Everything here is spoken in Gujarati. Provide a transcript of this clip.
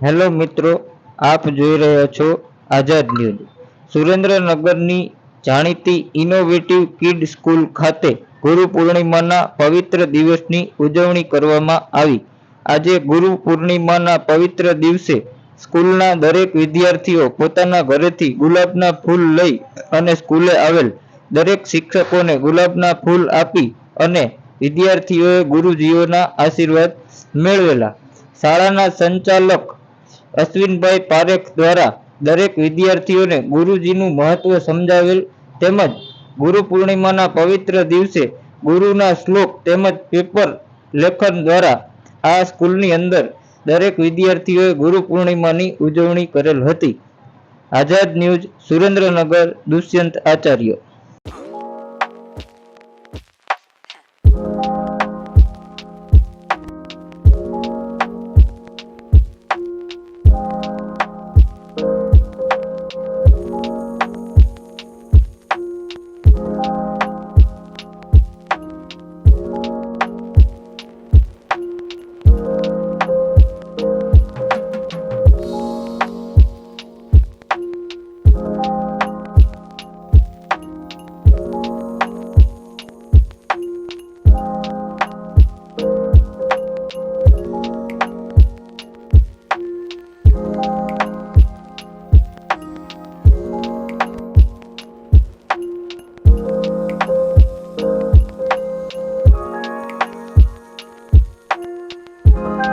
હેલો મિત્રો, આપ જોઈ રહ્યા છો આઝાદ ન્યૂઝ. સુરેન્દ્રનગરની જાણીતી ઇનોવેટિવ કિડ સ્કૂલ ખાતે ગુરુ પૂર્ણિમાના પવિત્ર દિવસની ઉજવણી કરવામાં આવી. આજે ગુરુ પૂર્ણિમાના પવિત્ર દિવસે સ્કૂલના દરેક વિદ્યાર્થીઓ પોતાના ઘરેથી ગુલાબના ફૂલ લઈ અને સ્કૂલે આવેલ દરેક શિક્ષકોને ગુલાબના ફૂલ આપી અને વિદ્યાર્થીઓએ ગુરુજીઓના આશીર્વાદ મેળવેલા. શાળાના સંચાલક અશ્વિનભાઈ પારેખ દ્વારા દરેક વિદ્યાર્થીઓને ગુરુજીનું મહત્વ સમજાવેલ તેમજ ગુરુ પૂર્ણિમાના પવિત્ર દિવસે ગુરુના શ્લોક તેમજ પેપર લેખન દ્વારા આ સ્કૂલની અંદર દરેક વિદ્યાર્થીઓએ ગુરુ પૂર્ણિમાની ઉજવણી કરેલ હતી. આઝાદ ન્યૂઝ સુરેન્દ્રનગર દુષ્યંત આચાર્ય. Bye.